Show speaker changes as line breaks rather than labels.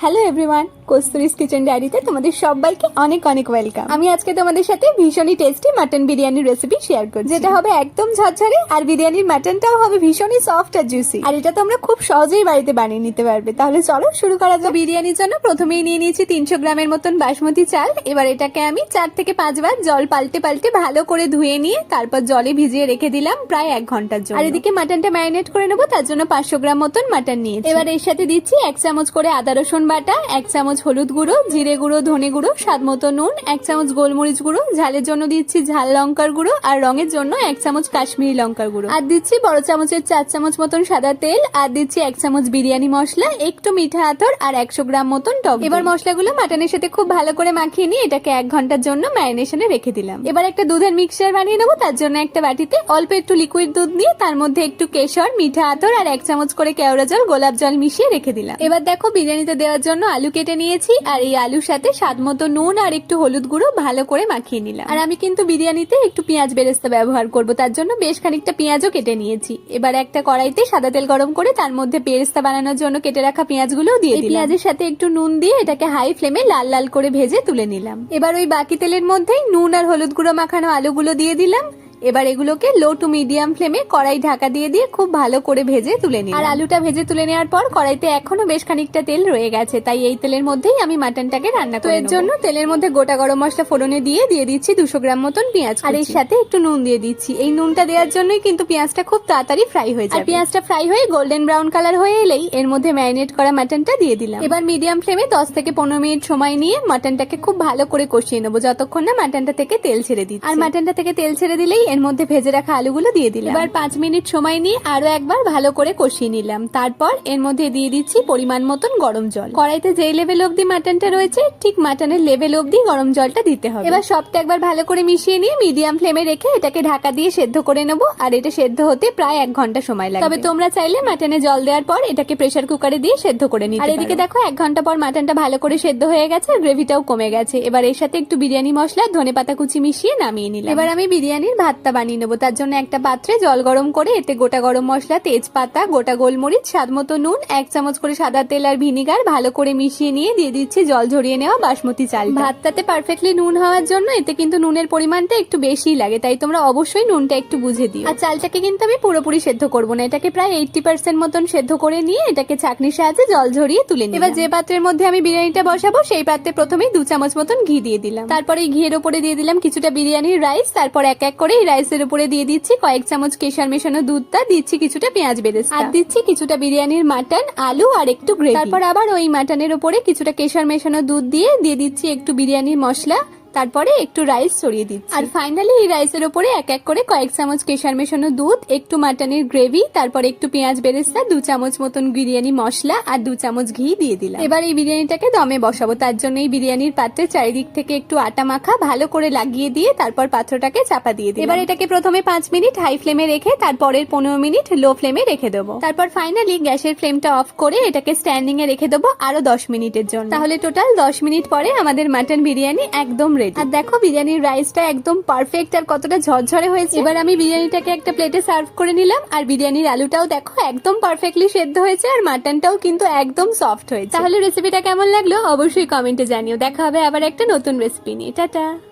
Hello everyone কস্তুরিস kitchen ডায়েরিতে তোমাদের সবাইকে অনেক অনেক ওয়েলকাম। আমি আজকে তোমাদের সাথে ভীষণই টেস্টি মাটন বিরিয়ানির রেসিপি শেয়ার করছি। যেটা হবে একদম ঝরঝরে, আর বিরিয়ানির মাটনটাও হবে ভীষণই সফট আর জুসি আর এটা তোমরা খুব সহজেই বাড়িতে বানিয়ে নিতে পারবে। তাহলে চলো শুরু করা যাক। বিরিয়ানির জন্য প্রথমেই নিয়ে নিয়েছি তিনশো গ্রামের মতন বাসমতি চাল। এবার এটাকে আমি চার থেকে পাঁচবার জল পাল্টে পাল্টে ভালো করে ধুয়ে নিয়ে তারপর জলে ভিজিয়ে রেখে দিলাম প্রায় এক ঘণ্টার জন্য। আর এদিকে মাটনটা ম্যারিনেট করে নেব, তার জন্য পাঁচশো গ্রাম মতন মাটন নিয়েছি। এবার এর সাথে দিচ্ছি এক চামচ করে আদা রসুন বাটা, এক চামচ হলুদ গুঁড়ো, জিরে গুঁড়ো, ধনে গুঁড়ো, স্বাদ মতো নুন, এক চামচ গোলমরিচ গুঁড়ো, ঝালের জন্য দিচ্ছি ঝাল লঙ্কার গুঁড়ো আর রঙের জন্য এক চামচ কাশ্মীরি লঙ্কার গুঁড়ো। আর দিচ্ছি বড় চামচের চার চামচ মতন সাদা তেল আর দিচ্ছি এক চামচ বিরিয়ানি মশলা, একটু মিঠা আতর আর একশো গ্রাম মতন টক। এবার মশলাগুলো মাটনের সাথে খুব ভালো করে মাখিয়ে নিয়ে এটাকে এক ঘণ্টার জন্য ম্যারিনেশনে রেখে দিলাম। এবার একটা দুধের মিক্সচার বানিয়ে নেব, তার জন্য একটা বাটিতে অল্প একটু লিকুইড দুধ নিয়ে তার মধ্যে একটু কেশর, মিঠা আতর আর এক চামচ করে কেওড়া জল, গোলাপ জল মিশিয়ে রেখে দিলাম। এবার দেখো বিরিয়ানিতে দেওয়ার জন্য আলু কেটে নিয়েছি আর এই আলুর সাথে স্বাদ মতো নুন আর একটু হলুদ গুঁড়ো ভালো করে মাখিয়ে নিলাম। আর আমি কিন্তু বিরিয়ানিতে একটু পেঁয়াজ বেরেস্তা ব্যবহার করব তার জন্য বেশ খানিকটা পেঁয়াজও কেটে নিয়েছি। এবার একটা কড়াইতে সাদা তেল গরম করে তার মধ্যে বেরেস্তা বানানোর জন্য কেটে রাখা পেঁয়াজগুলো দিয়ে দিলাম। পেঁয়াজের সাথে একটু নুন দিয়ে এটাকে হাই ফ্লেমে লাল লাল করে ভেজে তুলে নিলাম। এবার ওই বাকি তেলের মধ্যেই নুন আর হলুদ গুঁড়ো মাখানো আলুগুলো দিয়ে দিলাম। এবার এগুলোকে লো টু মিডিয়াম ফ্লেমে কড়াই ঢাকা দিয়ে দিয়ে খুব ভালো করে ভেজে তুলে নিই আর আলুটা ভেজে তুলে নেওয়ার পর কড়াইতে এখনও বেশ খানিকটা তেল রয়ে গেছে তাই এই তেলের মধ্যেই আমি মাটনটাকে রান্না করে এর জন্য তেলের মধ্যে গোটা গরম মশলা ফোড়নে দিয়ে দিয়ে দিচ্ছি দুশো গ্রাম মতন পেঁয়াজ আর এর সাথে একটু নুন দিয়ে দিচ্ছি। এই নুনটা দেওয়ার জন্যই কিন্তু পেঁয়াজটা খুব তাড়াতাড়ি ফ্রাই হয়ে যায় আর পেঁয়াজটা ফ্রাই হয়ে গোল্ডেন ব্রাউন কালার হয়ে এলেই এর মধ্যে ম্যারিনেট করা মাটনটা দিয়ে দিলাম। এবার মিডিয়াম ফ্লেমে দশ থেকে পনেরো মিনিট সময় নিয়ে মাটনটাকে খুব ভালো করে কষিয়ে নেব যতক্ষণ না মাটনটা থেকে তেল ছেড়ে দিচ্ছি। আর মাটনটা থেকে তেল ছেড়ে দিলেই এর মধ্যে ভেজে রাখা আলুগুলো দিয়ে দিলাম। এবার পাঁচ মিনিট সময় নিয়ে আরও একবার ভালো করে কষিয়ে নিলাম। তারপর এর মধ্যে দিয়ে দিচ্ছি পরিমাণ মতন গরম জল। কড়াইতে যে লেভেল অবধি মাটনটা রয়েছে ঠিক মাটনের লেভেল অবধি গরম জলটা দিতে হবে। এবার সবটা একবার ভালো করে মিশিয়ে নিয়ে মিডিয়াম ফ্লেমে রেখে এটাকে ঢাকা দিয়ে সেদ্ধ করে নেব। আর এটা সেদ্ধ হতে প্রায় এক ঘণ্টা সময় লাগবে। তবে তোমরা চাইলে মাটনে জল দেওয়ার পর এটাকে প্রেসার কুকারে দিয়ে সেদ্ধ করে নিতে আর এদিকে দেখো এক ঘণ্টা পর মাটনটা ভালো করে সেদ্ধ হয়ে গেছে আর গ্রেভিটাও কমে গেছে। এবার এর সাথে একটু বিরিয়ানি মশলা ধনে পাতা কুচি মিশিয়ে নামিয়ে নিলাম। এবার আমি বিরিয়ানির ভাতটা বানিয়ে নেব। তার জন্য একটা পাত্রে জল গরম করে, এতে গোটা গরম মশলা, তেজপাতা, গোটা গোলমরিচ, স্বাদ মতো নুন, এক চামচ করে সাদা তেল আর ভিনিগার ভালো করে মিশিয়ে নিয়ে দিয়ে দিচ্ছি জল ঝরিয়ে নেওয়া বাসমতি চাল ভাতটাতে পারফেক্টলি নুন হওয়ার জন্য এতে কিন্তু নুনের পরিমাণটা একটু বেশি লাগে, তাই তোমরা অবশ্যই নুনটা একটু বুঝে দিও। আর চালটাকে কিন্তু আমি পুরোপুরি সেদ্ধ করব না, এটাকে প্রায় এইটটি পার্সেন্ট মতন সেদ্ধ করে নিয়ে এটাকে ছাকনির সাহায্যে জল ঝরিয়ে তুলে নিই এবার যে পাত্রের মধ্যে আমি বিরিয়ানিটা বসাবো, সেই পাত্রে প্রথমেই দু চামচ মতন ঘি দিয়ে দিলাম। তারপরে ঘিয়ের ওপরে দিয়ে দিলাম কিছুটা বিরিয়ানির রাইস তারপর এক এক করে রাইসের উপরে দিয়ে দিচ্ছি কয়েক চামচ কেশার মেশানো দুধটা দিচ্ছি কিছুটা পেঁয়াজ বেরেস্তা। আর দিচ্ছি কিছুটা বিরিয়ানির মাটন আলু আর একটু গ্রেভি তারপর আবার ওই মাটনের উপরে কিছুটা কেশার মেশানো দুধ দিয়ে দিয়ে দিচ্ছি একটু বিরিয়ানির মশলা তারপরে একটু রাইস ছড়িয়ে দিচ্ছি। আর ফাইনালি এই রাইসের উপরে এক এক করে কয়েক চামচ কেশর মেশানো দুধ, একটু মাটনের গ্রেভি তারপর একটু পেঁয়াজ বেরেস্তা, দু চামচ মতন বিরিয়ানি মশলা আর দু চামচ ঘি দিয়ে দিলাম। এবার এই বিরিয়ানিটাকে দমে বসাবো। তার জন্য এই বিরিয়ানির পাত্রে চারিদিক থেকে একটু আটা মাখা, ভালো করে লাগিয়ে দিয়ে তারপর পাত্রটাকে চাপা দিয়ে দিই এবার এটাকে প্রথমে পাঁচ মিনিট হাই ফ্লেমে রেখে তারপরের পনেরো মিনিট লো ফ্লেমে রেখে দেবো। তারপর ফাইনালি গ্যাসের ফ্লেমটা অফ করে এটাকে স্ট্যান্ডিং এ রেখে দেবো আরও দশ মিনিটের জন্য। তাহলে টোটাল দশ মিনিট পরে আমাদের মাটন বিরিয়ানি একদম রেডি আর দেখো বিরিয়ানির রাইসটা একদম পারফেক্ট আর কতটা ঝরঝরে হয়েছে। এবার আমি বিরিয়ানিটাকে একটা প্লেটে সার্ভ করে নিলাম আর বিরিয়ানির আলুটাও দেখো একদম পারফেক্টলি সেদ্ধ হয়েছে আর মাটনটাও কিন্তু একদম সফট হয়েছে। তাহলে রেসিপিটা কেমন লাগল? অবশ্যই কমেন্টে জানিও। দেখা হবে আবার একটা নতুন রেসিপি নিয়ে। টাটা।